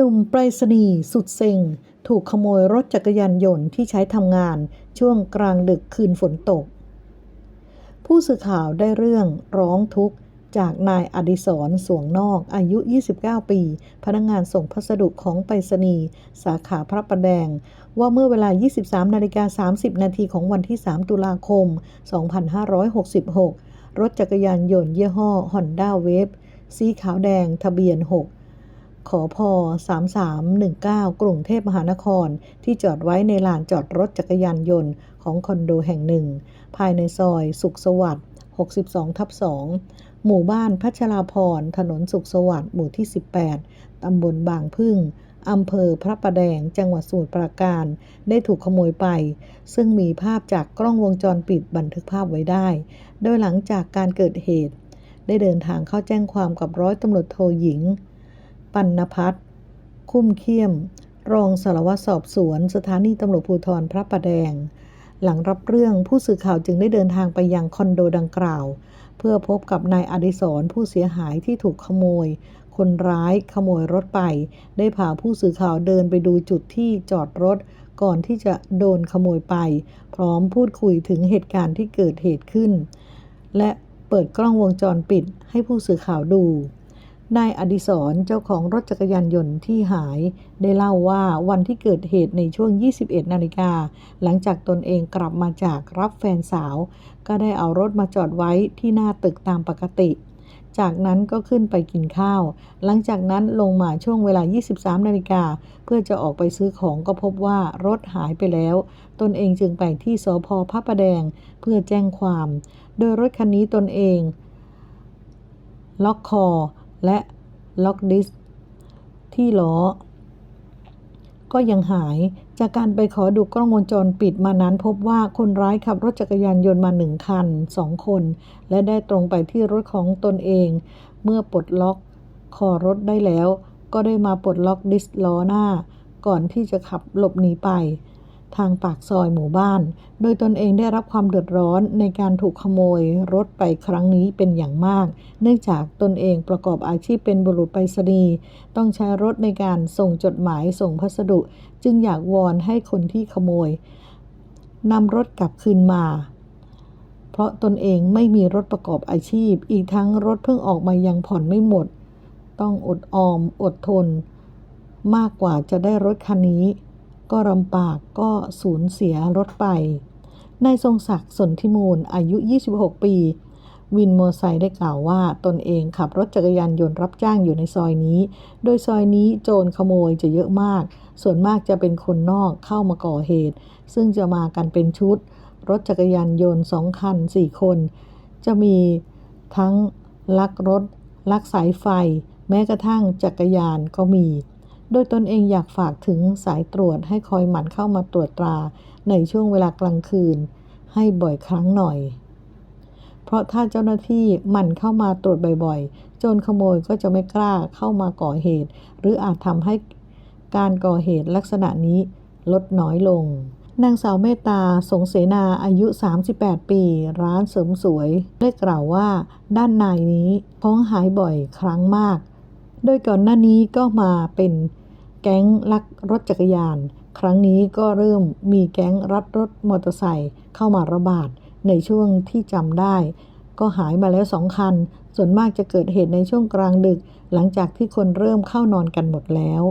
หนุ่มไปรษณีย์สุดเซ็ง ถูกขโมยรถจักรยานยนต์ที่ใช้ทำงาน ช่วงกลางดึกคืนฝนตก ผู้สื่อข่าวได้เรื่องร้องทุกข์จากนายอดิศรสวงนอกอายุ 29 ปี พนักงานส่งพัสดุของไปรษณีย์สาขาพระประแดง ว่าเมื่อเวลา 23 นาฬิกา 30 นาทีของวันที่ 3 ตุลาคม 2566 รถจักรยานยนต์ยี่ห้อ Honda Wave สีขาวแดงทะเบียน 6 ขอพอ3319 กรุงเทพมหานคร ที่จอดไว้ในลานจอดรถจักรยานยนต์ของคอนโดแห่งหนึ่ง ภายในซอยสุขสวัสดิ์ 62 ทับ 2 หมู่บ้านพัชราพร ถนนสุขสวัสดิ์หมู่ที่ 18 ตำบลบางพึ่งอำเภอพระประแดง จังหวัดสมุทรปราการ ได้ถูกขโมยไป ซึ่งมีภาพจากกล้องวงจรปิดบันทึกภาพไว้ได้ โดยหลังจากการเกิดเหตุ ได้เดินทางเข้าแจ้งความกับร้อยตำรวจโทหญิง ปัณพัฒน์คุ้มเขี้ยม รองสารวัตรสอบสวน สถานีตำรวจภูธรพระประแดง หลังรับเรื่องผู้สื่อข่าวจึงได้เดินทางไปยังคอนโดดังกล่าว เพื่อพบกับนายอดิศรผู้เสียหายที่ถูกขโมย คนร้ายขโมยรถไป ได้พาผู้สื่อข่าวเดินไปดูจุดที่จอดรถ ก่อนที่จะโดนขโมยไป พร้อมพูดคุยถึงเหตุการณ์ที่เกิดเหตุขึ้น และเปิดกล้องวงจรปิดให้ผู้สื่อข่าวดู นายอดิศรเจ้าของรถจักรยานยนต์ที่หาย ได้เล่าว่าวันที่เกิดเหตุในช่วง 21 นาฬิกา หลังจากตนเองกลับมาจากรับแฟนสาว ก็ได้เอารถมาจอดไว้ที่หน้าตึกตามปกติ จากนั้นก็ขึ้นไปกินข้าว หลังจากนั้นลงมาช่วงเวลา 23 นาฬิกา เพื่อจะออกไปซื้อของก็พบว่ารถหายไปแล้ว ตนเองจึงไปที่สพพระประแดง เพื่อแจ้งความ โดยรถคันนี้ตนเองล็อกคอ และล็อกดิสที่ล้อ ก็ยังหายจากการไปขอดูกล้องวงจรปิดมานั้นพบว่าคนร้ายขับรถจักรยานยนต์มาหนึ่งคันสองคน และได้ตรงไปที่รถของตนเอง เมื่อปลดล็อกคอรถได้แล้ว ก็ได้มาปลดล็อกดิสล้อหน้า ก่อนที่จะขับหลบหนีไป ทางปากซอยหมู่บ้าน โดยตนเองได้รับความเดือดร้อนในการถูกขโมยรถไปครั้งนี้เป็นอย่างมาก เนื่องจากตนเองประกอบอาชีพเป็นบุรุษไปรษณีย์ต้องใช้รถในการส่งจดหมายส่งพัสดุ จึงอยากวอนให้คนที่ขโมยนำรถกลับคืนมา เพราะตนเองไม่มีรถประกอบอาชีพ อีกทั้งรถเพิ่งออกมายังผ่อนไม่หมด ต้องอดออมอดทน มากกว่าจะได้รถคันนี้ ก็ลำบากก็สูญเสียรถไป นายทรงศักดิ์สนธิมูลอายุ 26 ปี วินโมไซได้กล่าวว่าตนเองขับรถจักรยานยนต์รับจ้างอยู่ในซอยนี้ โดยซอยนี้โจรขโมยจะเยอะมาก ส่วนมากจะเป็นคนนอกเข้ามาก่อเหตุ ซึ่งจะมากันเป็นชุด รถจักรยานยนต์สองคันสี่คน จะมีทั้งลักรถ ลักสายไฟ แม้กระทั่งจักรยานก็มี โดยตนเองอยากฝากถึงสายตรวจให้คอยหมั่นเข้ามาตรวจตราในช่วงเวลากลางคืน ให้บ่อยครั้งหน่อย เพราะถ้าเจ้าหน้าที่หมั่นเข้ามาตรวจบ่อยๆ โจรขโมยก็จะไม่กล้าเข้ามาก่อเหตุ หรืออาจทำให้การก่อเหตุลักษณะนี้ลดน้อยลง นางสาวเมตตา สงเสนาอายุ 38 ปี ร้านเสริมสวย ได้กล่าวว่า ด้านในนี้ท้องหายบ่อยครั้งมาก โดยก่อนหน้านี้ก็มาเป็นแก๊งลักรถจักรยาน ครั้งนี้ก็เริ่มมีแก๊งรัดรถมอเตอร์ไซค์เข้ามาระบาดในช่วงที่จำได้ ก็หายมาแล้วสองคัน ส่วนมากจะเกิดเหตุในช่วงกลางดึก หลังจากที่คนเริ่มเข้านอนกันหมดแล้ว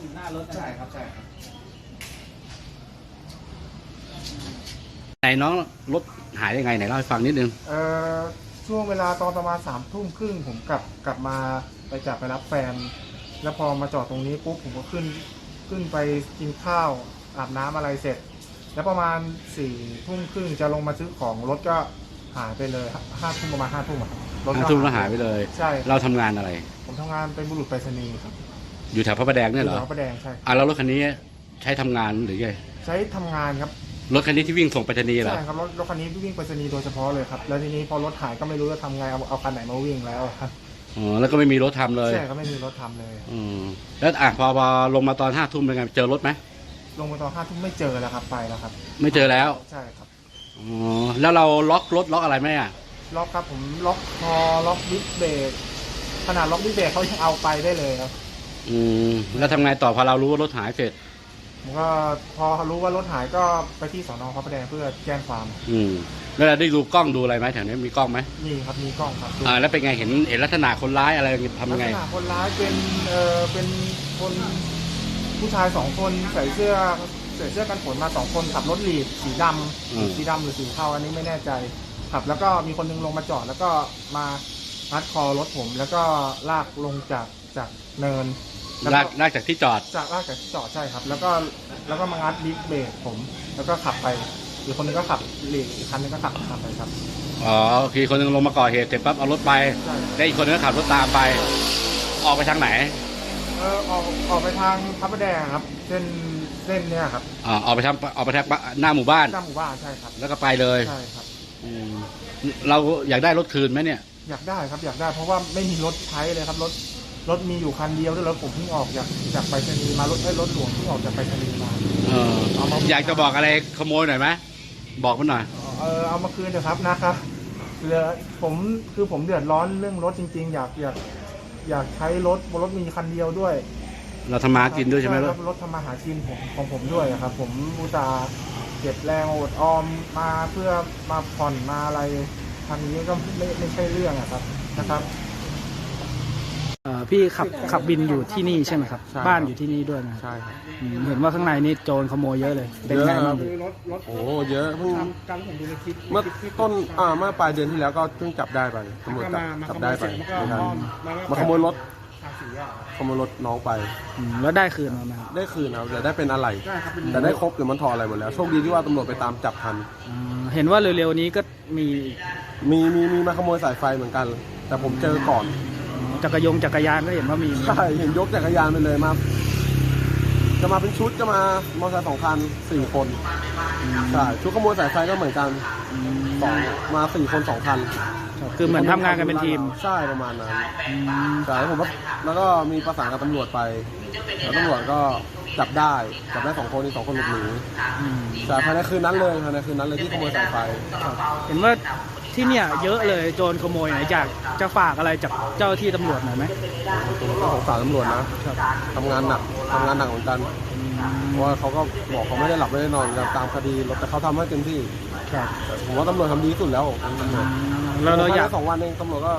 อยู่หน้ารถใช่ครับใช่ครับไหนน้องรถหายยังไงไหนเล่าให้ฟังนิดนึง เอ่อช่วงเวลาตอนประมาณสามทุ่มครึ่งผมกลับกลับมา ไปจากไปรับแฟน แล้วพอมาจอดตรงนี้ปุ๊บผมก็ขึ้นขึ้นไปกินข้าวอาบน้ำอะไรเสร็จ แล้วประมาณสี่ทุ่มครึ่งจะลงมาซื้อของรถก็หายไปเลยห้าทุ่มประมาณห้าทุ่มอะรถห้าก็ทุ่มแล้วหายไปเลยใช่เราทำงานอะไร ผมทำงานเป็นบุรุษไปรษณีย์ครับ อยู่แถวพระประแดงเนี่ยเหรอยู่แถวพระประแดงใช่อะแล้วรถคันนี้ใช้ทำงานหรือไงใช้ทำงานครับรถคันนี้ที่วิ่งส่งไปรษณีย์เหรอใช่ครับรถรถคันนี้วิ่งไปรษณีย์โดยเฉพาะเลยครับแล้วทีนี้พอรถหายก็ไม่รู้จะทำไงเอาเอาคันไหนมาวิ่งแล้วครับ อ๋อแล้วก็ไม่มีรถทำเลยใช่ก็ไม่มีรถทำเลย อืมแล้วอะพอพอลงมาตอนห้าทุ่มเป็นไงเจอรถไหมลงมาตอนห้าทุ่มไม่เจอแล้วครับไปแล้วครับ ไม่เจอแล้วใช่ครับ อ๋อแล้วเราล็อกรถล็อกอะไรไหมอะล็อกครับผมล็อกคอล็อกดิสเบรกขนาดล็อกดิสเบรกเขายังเอาไปได้เลยครับออืมแล้วทำไงต่อพอเรารู้ว่ารถหายเสร็จ ผมก็พอรู้ว่ารถหายก็ไปที่สอนอพระประแดงเพื่อแจ้งความ อืม แล้วเราได้ดูกล้องดูอะไรไหมแถวนี้มีกล้องไหมนี่ครับมีกล้องครับดูอ่าแล้วเป็นไงเห็นเห็นลักษณะคนร้ายอะไรทำลัยังไง ษณะคนร้ายเป็นเออเป็นคนผู้ชายสองคนใส่เสื้อใส่เสื้อกันฝนมาสองคนขับรถลีดสีดำอืมสีดำหรือสีเทาอันนี้ไม่แน่ใจขับ แล้วก็มีคนนึงลงมาจอด แล้วก็มารัดคอรถผม แล้วก็ลากลงจากจากเนินแล้วลากลากจากที่จอด จากลากจากที่จอดใช่ครับ แล้วก็แล้วก็มางัดดิสเบรกผม แล้วก็ขับไป อีกคนนึงก็ขับลีดอีกคันนึงก็ขับขับไปครับ อ๋อโอเคคนหนึงลงมาก่อเหตุเสร็จปั๊บเอารถไป ใช่แล้วอีกคนนึงก็ขับรถตามไป ออกไปทางไหนเออออกออกไปทางพระประแดงครับเส้นเส้นเนี่ยครับอ่าออกไปทางออกไปทางหน้าหมู่บ้านหน้าหมู่บ้านใช่ครับแล้วก็ไปเลยใช่ครับ อืมเราอยากได้รถคืนไหมเนี่ย อยากได้ครับอยากได้เพราะว่าไม่มีรถใช้เลยครับรถรถมีอยู่คันเดียวด้วยรถผมเพิ่งออกจากจากไปรษณีย์มารถให้รถหลวงเพิ่งออกจากไปรษณีย์มา เออเอามาอยากจะบอกอะไรขโมยหน่อยไหม บอกมันหน่อย เออเอามาคืนเถอะครับนะครับเหลือผมคือผมเดือดร้อนเรื่องรถจริง ๆ อยากอยากอยากใช้รถรถมีคันเดียวด้วยเราทำมาหากินด้วยใช่ไหมครรัถบรถทำมาหากินผมของผมด้วยครับ ผมอุตส่าห์เก็บแรงอดออมมาเพื่อมาผ่อนมาอะไรทางนี้ก็ไม่ไม่ใช่เรื่องอะครับนะครับ เอ่อพี่ขับขับบินอยู่ที่นี่ใช่ไหมครับ ใช่บ้านอยู่ที่นี่ด้วยนะครับใช่ครับ อืมเห็นว่าข้างในนี่โจรขโมยเยอะเลย เป็นไงเยอะครับ้าบงคือรถรถโอ้เยอะเพิ่งตามตามที่ผมดูในคลิปเมื่อคลิปคลิปต้นอ่าเมื่อปลายเดือนที่แล้วก็เพิ่งจับได้ไปตำรวจก็จับมามาจัขบโมได้ยไปเสร็จแล้วก็เหมือนกันอ้อมมามาขโมยรถทางสี่แยกขโมยรถน้องไป อืมแล้วได้คืนมาไหมครับได้คืนครับแต่ได้เป็นอะไร ได้ครับเป็นแต่ได้ครบหรือมันถอดอะไรหมดแล้วโชคดีที่ว่าตำรวจไปตามจับทัน อืมเห็นว่าเร็วๆนี้ก็มีมีมีมีมาขโมยสายไฟเหมือนกัน แต่ผมเจอก่อน จักรยงจักรยานก็เห็นว่ามีใช่เห็นยกจักรยานไปเลยมา จะมาเป็นชุดจะมามอเตอร์ไซค์สองคันสี่คนใช่ชุดขโมยสายไฟก็เหมือนกันอืมสองมาสี่คนสองคันครับคือเหมือนทำงานกันเป็นทีมใช่ประมาณนั้นอืมใช่แล้วผมก็แล้วก็มีประสานกับตำรวจไปแล้วตำรวจก็จับได้จับได้สองคนอีกสองคนหลบหนีอืมใช่ภายในคืนนั้นเลยภายในคืนนั้นเลยที่ขโมยสายไฟเห็นว่า ที่เนี่ยเยอะเลยโจรขโมยไหนอยากจะฝากอะไรจากเจ้าที่ตำรวจหน่อยไหมผมก็สงสารตำรวจนะครับทำงานหนักทำงานหนักเหมือนกันอืมเพราะว่าเขาก็บอกเขาไม่ได้หลับไม่ได้นอนกันตามคดีแต่เขาทำให้เต็มที่ครับแต่ผมว่าตำรวจทำดีที่สุดแล้วตำรวจแล้วเราอยากภในสองวันเองตำรวจก็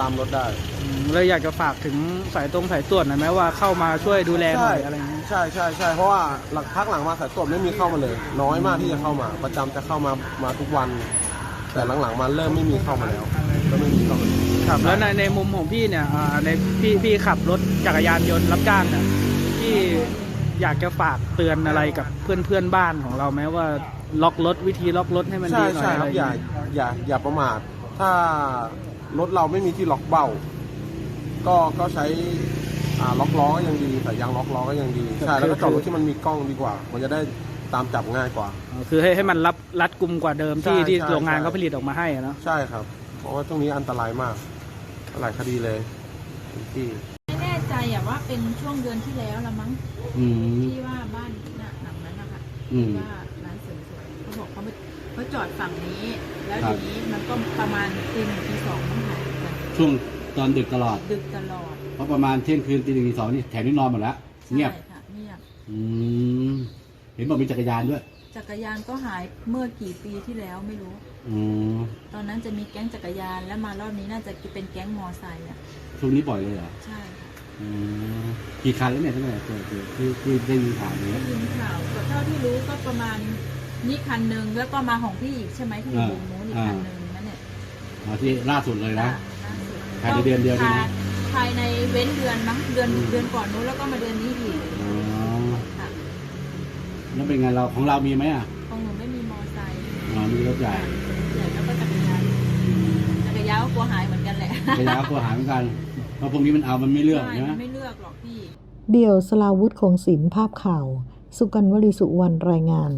ตามรถได้อืมเลยอยากจะฝากถึงสายตรงสายตรวจหน่อยไหมว่าเข้ามาช่วยดูแลหน่อยอะไรอย่างนี้ใช่ใช่ใช่เพราะว่าหลักพักหลังมาสายตรวจไม่มีเข้ามาเลย น้อยมากที่จะเข้ามา ประจำจะเข้ามามาทุกวัน แต่หลังๆมาเริ่มไม่มีเข้ามาแล้วก็ไม่มีเข้ามาครับแล้วในในมุมของพี่เนี่ยอ่าในพี่พี่ขับรถจักรยานยนต์รับจ้างเนี่ยพี่อยากจะฝากเตือนอะไรกับเพื่อนเพื่อนบ้านของเราไหมว่าล็อกรถวิธีล็อกรถให้มันใช่ดีหน่อยใช่อะคไรรับออย่าย่างนี้อย่าอย่าประมาทถ้ารถเราไม่มีที่ล็อกเบ้า ก็ก็ใช้อ่าล็อกล้อก็ยังดีแต่ยางล็อกล้อก็ยังดีใช่แล้วก็จอดรถที่มันมีกล้องดีกว่า มันจะได้ ตามจับง่ายกว่า คือให้ให้มันรับรัดกุมกว่าเดิมที่ใช่ที่ใช่โรงงานใช่ เขาผลิตออกมาให้อะเนาะ ใช่ครับ เพราะว่าตรงนี้อันตรายมาก หลายคดีเลยที่ ไม่แน่ใจอะว่าเป็นช่วงเดือนที่แล้วละมั้งอืม ที่ว่าบ้านน่ะหลังนั้นนะคะอืมที่ว่าร้านเสริมสวยเขาบอกเขาไม่เขาจอดฝั่งนี้ แล้วครัทีบนี้มันก็ประมาณตีหนึ่งตีสองมันหายไปช่วงตอนดึกตลอด ดึกตลอดเพราะประมาณเที่ยงคืนตีหนึ่งตีสองนี่แถวนี้นอนหมดแล้ว เงียบ ใช่ค่ะเงียบอืม เห็นบอกมีจักรยานด้วย จักรยานก็หายเมื่อกี่ปีที่แล้วไม่รู้ อืมตอนนั้นจะมีแก๊งจักรยานแล้วมารอบนี้น่าจะเป็นแก๊งมอไซค์อะช่วงนี้ปล่อยเลยเหรอ ใช่ค่ะอืมกี่คันแล้วเนี่ยตั้งแต่เกิดเหตุที่ที่ได้ยินข่าวนี้ได้ยินข่าวก็เท่าที่รู้ก็ประมาณนี่คันหนึ่งแล้วก็มาของพี่อีกใช่ไหมที่อยู่อ่ามุมนู้นอีกอ่าคันหนึ่งนั่นเนี่ยอ๋อที่ล่าสุดเลยนะล่าสุดภายในเดือนเดียวนี่นะ ภายในเว้นเดือนมั้งเดือนเดือนก่อนนู้นแล้วก็มาเดือนนี้อีกอ๋อค่ะ แล้วเป็นไงเราของเรามีไหมอะของหนูไม่มีมอไซค์อ๋อมีรถใหญ่ใหญ่แล้วก็จักรยานจักรยานก็กลัวหายเหมือนกันแหละระยะก็หายเหมือนกันเพราะพวกนี้มันเอามันไม่เลือกใช่ไหมมันไม่เลือกหรอกพี่ เดี่ยวสลาวุธคงศิลป์ภาพข่าว สุกันวลีสุวรรณรายงาน